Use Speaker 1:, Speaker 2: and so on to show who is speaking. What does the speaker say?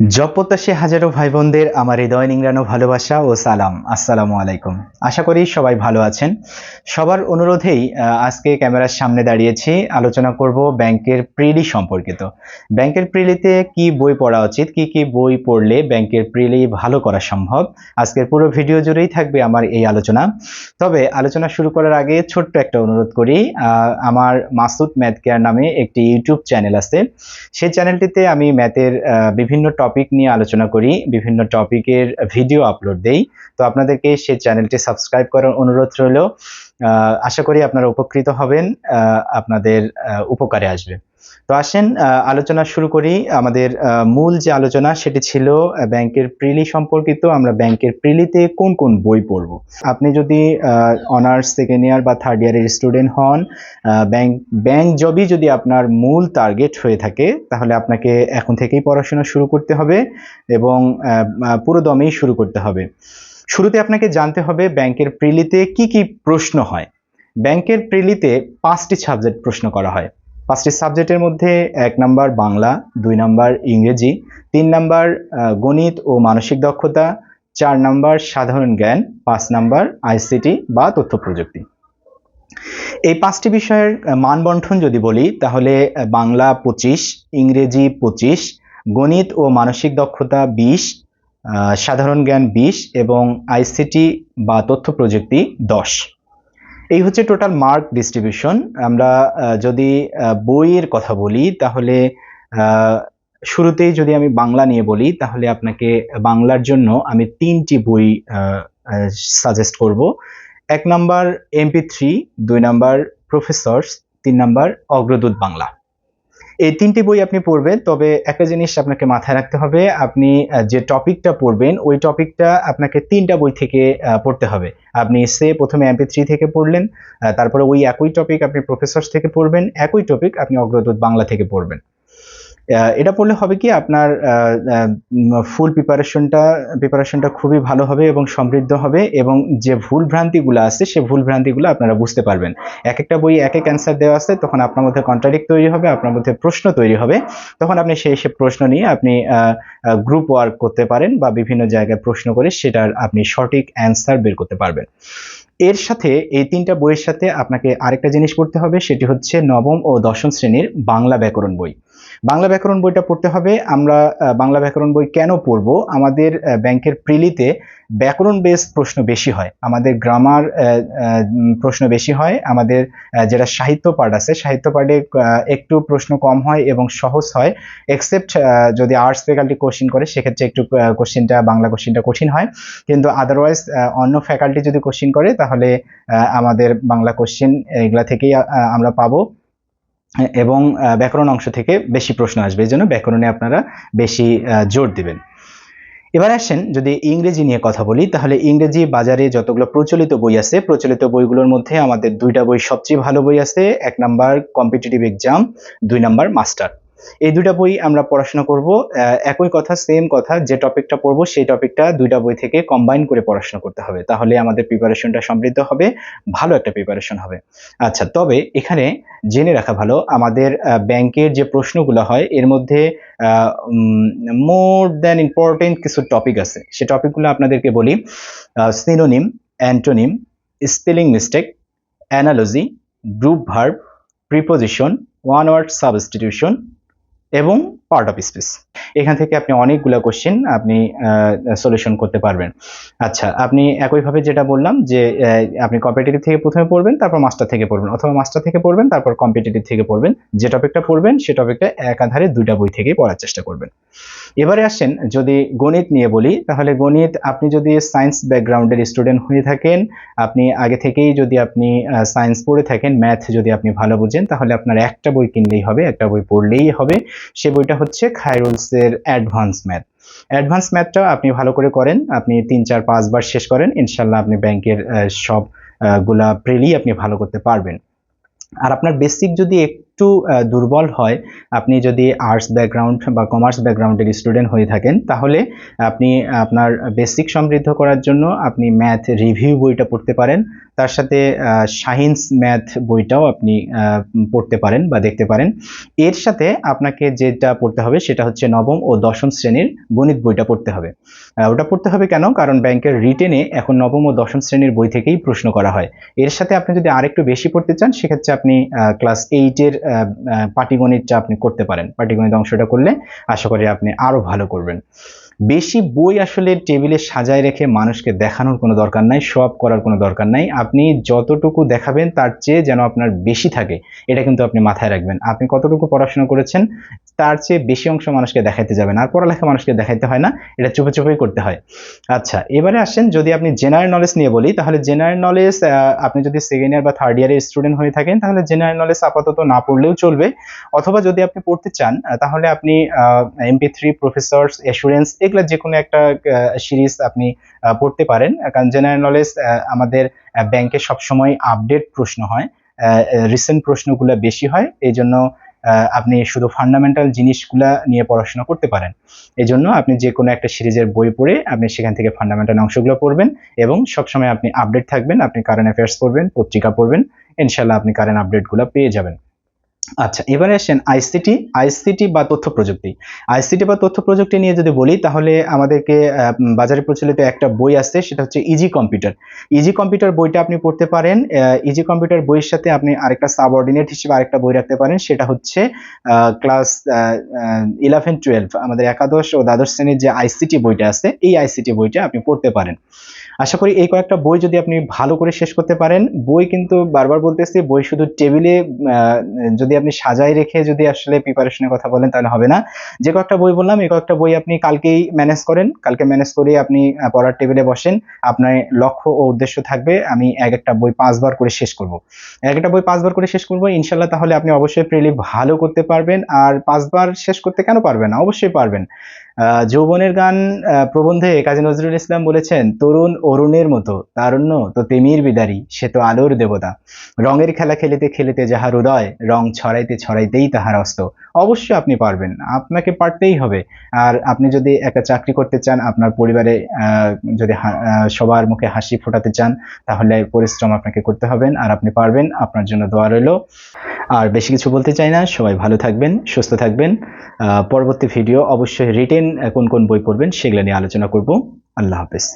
Speaker 1: Job প্রত্যাশী হাজারো ভাই বোনদের আমার হৃদয় নিংড়ানো ভালোবাসা ও সালাম। আসসালামু আলাইকুম। আশা করি সবাই ভালো আছেন। সবার অনুরোধেই আজকে ক্যামেরার সামনে দাঁড়িয়েছি। আলোচনা করব ব্যাংকের প্রিলি সম্পর্কিত। ব্যাংকের প্রিলিতে কি বই পড়া উচিত, কি কি বই পড়লে ব্যাংকের প্রিলি ভালো করা সম্ভব? আজকের পুরো ভিডিও জুড়েই থাকবে আমার এই আলোচনা। তবে আলোচনা শুরু করার আগে ছোট্ট একটা অনুরোধ করি। আমার মাসুদ ম্যাথ কেয়ার নামে একটি ইউটিউব চ্যানেল আছে। সেই চ্যানেলটিতে আমি ম্যাথের বিভিন্ন টপিক নিয়ে আলোচনা করি, বিভিন্ন টপিকের ভিডিও আপলোড দেই। তো আপনাদেরকে সেই চ্যানেলটি সাবস্ক্রাইব করার অনুরোধ রইল। আশা করি আপনারা উপকৃত হবেন আপনাদের উপকারে আসবে। তো আসেন আলোচনা শুরু করি। আমাদের মূল যে আলোচনা সেটি ছিল ব্যাংকের প্রিলি সম্পর্কিত। আমরা ব্যাংকের প্রিলিতে কোন কোন বই পড়ব? আপনি যদি অনার্স সেকেন্ড ইয়ার বা থার্ড ইয়ারের স্টুডেন্ট হন ব্যাংক ব্যাংক জবই যদি আপনার মূল টার্গেট হয়ে থাকে, তাহলে আপনাকে এখন থেকেই পড়াশোনা শুরু করতে হবে এবং পুরো দমেই শুরু করতে হবে। শুরুতে আপনাকে জানতে হবে ব্যাংকের প্রিলিতে কি কি প্রশ্ন হয়। ব্যাংকের প্রিলিতে পাঁচটি সাবজেক্ট প্রশ্ন করা হয়। পাঁচটি সাবজেক্টের মধ্যে এক নাম্বার বাংলা, দুই নাম্বার ইংরেজি, তিন নাম্বার গণিত ও মানসিক দক্ষতা, চার নাম্বার সাধারণ জ্ঞান, পাঁচ নাম্বার আইসিটি বা তথ্য প্রযুক্তি। এই পাঁচটি বিষয়ের মানবন্ঠন যদি বলি, তাহলে বাংলা পঁচিশ, ইংরেজি পঁচিশ, গণিত ও মানসিক দক্ষতা বিশ সাধারণ জ্ঞান বিশ এবং আইসিটি বা তথ্য প্রযুক্তি দশ। এই হচ্ছে টোটাল মার্ক ডিস্ট্রিবিউশন আমরা যদি বইয়ের কথা বলি, তাহলে শুরুতেই যদি আমি বাংলা নিয়ে বলি, তাহলে আপনাকে বাংলার জন্য আমি তিনটি বই সাজেস্ট করব। এক নাম্বার এমপি থ্রি দুই নাম্বার প্রফেসর্স তিন নাম্বার অগ্রদূত বাংলা। এই তিনটি বই আপনি পড়বেন, তবে একটা জিনিস আপনাকে মাথায় রাখতে হবে, আপনি যে টপিকটা পড়বেন, ওই টপিকটা আপনাকে তিনটা বই থেকে পড়তে হবে। আপনি সে প্রথমে এমপি থ্রি থেকে পড়লেন তারপরে ওই একই টপিক আপনি প্রফেসর থেকে পড়বেন, একই টপিক আপনি অগ্রদূত বাংলা থেকে পড়বেন। এটা পড়লে হবে কি আপনার ফুল প্রিপারেশনটা প্রিপারেশনটা খুবই ভালো হবে এবং সমৃদ্ধ হবে এবং যে ভুল ভ্রান্তিগুলো আছে সে ভুল ভ্রান্তিগুলো আপনারা বুঝতে পারবেন। এক একটা বই এক এক অ্যান্সার দেওয়া আছে, তখন আপনার মধ্যে কন্ট্রাডিক্ট তৈরি হবে, আপনার মধ্যে প্রশ্ন তৈরি হবে। তখন আপনি সেই সে প্রশ্ন নিয়ে আপনি গ্রুপ ওয়ার্ক করতে পারেন বা বিভিন্ন জায়গায় প্রশ্ন করে সেটার আপনি সঠিক অ্যান্সার বের করতে পারবেন। এর সাথে এই তিনটা বইয়ের সাথে আপনাকে আরেকটা জিনিস পড়তে হবে, সেটি হচ্ছে নবম ও দশম শ্রেণির বাংলা ব্যাকরণ বই। বাংলা ব্যাকরণ বইটা পড়তে হবে। আমরা বাংলা ব্যাকরণ বই কেন পড়ব? আমাদের ব্যাংকের প্রিলিতে ব্যাকরণ বেস প্রশ্ন বেশি হয়। আমাদের গ্রামার প্রশ্ন বেশি হয়। আমাদের যেটা সাহিত্য পাঠ আছে, সাহিত্য পাঠে একটু প্রশ্ন কম হয় এবং সহজ হয়। এক্সেপ্ট যদি আর্টস ফ্যাকাল্টি কোশ্চিন করে, সেক্ষেত্রে একটু কোশ্চিনটা বাংলা কোশ্চিনটা কঠিন হয়। কিন্তু আদারওয়াইজ অন্য ফ্যাকাল্টি যদি কোশ্চিন করে, তাহলে আমাদের বাংলা কোশ্চিন এগুলা থেকেই আমরা পাবো। এবং ব্যাকরণ অংশ থেকে বেশি প্রশ্ন আসবে। এই জন্য ব্যাকরণে আপনারা বেশি জোর দিবেন। এবার আসেন যদি ইংরেজি নিয়ে কথা বলি, তাহলে ইংরেজি বাজারে যতগুলো প্রচলিত বই আছে, প্রচলিত বইগুলোর মধ্যে আমাদের দুইটা বই সবচেয়ে ভালো বই আছে। এক নাম্বার কম্পিটিটিভ এক্সাম দুই নাম্বার মাস্টার এই দুইটা বই আমরা পড়াশোনা করব একই কথা সেম কথা, যে টপিকটা পড়ব সেই টপিকটা দুইটা বই থেকে কম্বাইন করে পড়াশোনা করতে হবে। তাহলে আমাদের প্রিপারেশনটা সমৃদ্ধ হবে, ভালো একটা প্রিপারেশন হবে। আচ্ছা তবে এখানে জেনে রাখা ভালো, আমাদের ব্যাংকের যে প্রশ্নগুলো হয়, এর মধ্যে মোর দ্যান ইম্পর্টেন্ট কিছু টপিক আছে। সে টপিকগুলো আপনাদেরকে বলি synonym antonym spelling mistake analogy group verb preposition one word substitution এবং পার্ট অফ স্পেস এখান থেকে আপনি অনেকগুলো কোশ্চেন আপনি সলিউশন করতে পারবেন। আচ্ছা আপনি একইভাবে যেটা বললাম যে আপনি কম্পিটিটিভ থেকে প্রথমে পড়বেন, তারপর মাস্টার থেকে পড়বেন, অথবা মাস্টার থেকে পড়বেন, তারপর কম্পিটিটিভ থেকে পড়বেন। যে টপিকটা পড়বেন, সে টপিকটা একাধারে দুইটা বই থেকেই পড়ার চেষ্টা করবেন। এবারে আসেন, যদি গণিত নিয়ে বলি, তাহলে গণিত, আপনি যদি সায়েন্স ব্যাকগ্রাউন্ডের স্টুডেন্ট হয়ে থাকেন, আপনি আগে থেকেই যদি আপনি সায়েন্স পড়ে থাকেন ম্যাথ যদি আপনি ভালো বুঝেন, তাহলে আপনার একটা বই কিনলেই হবে, একটা বই পড়লেই হবে। সে বইটা হচ্ছে খায়রুলসের অ্যাডভান্স ম্যাথ অ্যাডভান্স ম্যাথটা আপনি ভালো করে করেন, আপনি তিন, চার পাঁচবার শেষ করেন, ইনশাল্লাহ আপনি ব্যাংকের সবগুলা প্রেলি আপনি ভালো করতে পারবেন। আর আপনার বেসিক যদি একটু দুর্বল হয়, আপনি যদি আর্টস ব্যাকগ্রাউন্ড বা কমার্স ব্যাকগ্রাউন্ডের স্টুডেন্ট হয়ে থাকেন, তাহলে আপনি আপনার বেসিক সমৃদ্ধ করার জন্য আপনি ম্যাথ রিভিউ বইটা পড়তে পারেন। তার সাথে সায়েন্স ম্যাথ বইটাও আপনি পড়তে পারেন বা দেখতে পারেন। এর সাথে আপনাকে যেটা পড়তে হবে সেটা হচ্ছে নবম ও দশম শ্রেণির গণিত বইটা পড়তে হবে। ওটা পড়তে হবে কেন? কারণ ব্যাংকের রিটেনে এখন নবম ও দশম শ্রেণির বই থেকেই প্রশ্ন করা হয়। এর সাথে আপনি যদি আরেকটু বেশি পড়তে চান, সেক্ষেত্রে আপনি ক্লাস এইটের পাটিগণিতটা আপনি করতে পারেন। পাটিগণিত অংশটা করলে আশা করি আপনি আরও ভালো করবেন। বেশি বই আসলে টেবিলে সাজায় রেখে মানুষকে দেখানোর কোনো দরকার নাই সব করার কোনো দরকার নাই। আপনি যতটুকু দেখাবেন তার চেয়ে যেন আপনার বেশি থাকে, এটা কিন্তু আপনি মাথায় রাখবেন। আপনি কতটুকু পড়াশোনা করেছেন, তার চেয়ে বেশি অংশ মানুষকে দেখাইতে যাবেন। আর পড়ালেখা মানুষকে দেখাইতে হয় না, এটা চুপে চুপেই করতে হয়। আচ্ছা এবারে আসেন যদি আপনি জেনারেল নলেজ নিয়ে বলি, তাহলে জেনারেল নলেজ আপনি যদি সেকেন্ড ইয়ার বা থার্ড ইয়ারের স্টুডেন্ট হয়ে থাকেন, তাহলে জেনারেল নলেজ আপাতত না পড়লেও চলবে। অথবা যদি আপনি পড়তে চান তাহলে আপনি এমপি থ্রি প্রফেসর্স এসুরেন্স এগুলো যে কোনো একটা সিরিজ আপনি পড়তে পারেন। কারণ জেনারেল নলেজ আমাদের ব্যাংকে সবসময় আপডেট প্রশ্ন হয়। রিসেন্ট প্রশ্নগুলো বেশি হয়। এই জন্য আপনি শুধু ফান্ডামেন্টাল জিনিসগুলা নিয়ে পড়াশোনা করতে পারেন। এই জন্য আপনি যে কোনো একটা সিরিজের বই পড়ে আপনি সেখান থেকে ফান্ডামেন্টাল অংশগুলো পড়বেন এবং সবসময় আপনি আপডেট থাকবেন। আপনি কারেন্ট অ্যাফেয়ার্স পড়বেন, পত্রিকা পড়বেন। ইনশাল্লাহ আপনি কারেন্ট আপডেটগুলো পেয়ে যাবেন। আচ্ছা এবারে আসেন আইসিটি আইসিটি বা তথ্য প্রযুক্তি। আইসিটি বা তথ্য প্রযুক্তি নিয়ে যদি বলি, তাহলে আমাদেরকে বাজারে প্রচলিত একটা বই আছে, সেটা হচ্ছে ইজি কম্পিউটার ইজি কম্পিউটার বইটা আপনি পড়তে পারেন ইজি কম্পিউটার বইয়ের সাথে আপনি আরেকটা সাবঅর্ডিনেট হিসেবে আরেকটা বই রাখতে পারেন, সেটা হচ্ছে ক্লাস ইলেভেন টুয়েলভ আমাদের একাদশ ও দ্বাদশ শ্রেণির যে আইসিটি বইটা আছে, এই আইসিটি বইটা আপনি পড়তে পারেন। আশা করি এই কয়েকটা বই যদি আপনি ভালো করে শেষ করতে পারেন, বই কিন্তু বারবার বলতেছি, বই শুধু টেবিলে যদি আপনি সাজায় রেখে যদি আসলে প্রিপারেশনের কথা বলেন তাহলে হবে না। যে কয়েকটা বই বললাম, এই কয়েকটা বই আপনি কালকেই ম্যানেজ করেন, কালকে ম্যানেজ করে আপনি পড়ার টেবিলে বসেন। আপনার লক্ষ্য ও উদ্দেশ্য থাকবে, আমি এক একটা বই পাঁচবার করে শেষ করব। এক একটা বই পাঁচবার করে শেষ করব ইনশাল্লাহ তাহলে আপনি অবশ্যই প্রিলি ভালো করতে পারবেন, আর পাঁচবার শেষ করতে কেন পারবেন না? অবশ্যই পারবেন। যৌবনের গান প্রবন্ধে কাজী নজরুল ইসলাম বলেছেন, তরুণ অরুণের মতো, তারুণ্য তো তেমির বিদারী, সে তো আলোর দেবতা। রঙের খেলা খেলিতে খেলিতে যাহার উদয়, রং ছড়াইতে ছড়াইতেই তাহার অস্ত। অবশ্যই আপনি পারবেন, আপনাকে পারতেই হবে। আর আপনি যদি একটা চাকরি করতে চান, আপনার পরিবারে যদি সবার মুখে হাসি ফোটাতে চান, তাহলে পরিশ্রম আপনাকে করতে হবেন আর আপনি পারবেন, আপনার জন্য দোয়া রইল। আর বেশি কিছু বলতে চাই না, সবাই ভালো থাকবেন, সুস্থ থাকবেন। পরবর্তী ভিডিও অবশ্যই রিটেন কোন কোন বই পড়বেন সেগুলো নিয়ে আলোচনা করব। আল্লাহ হাফেজ।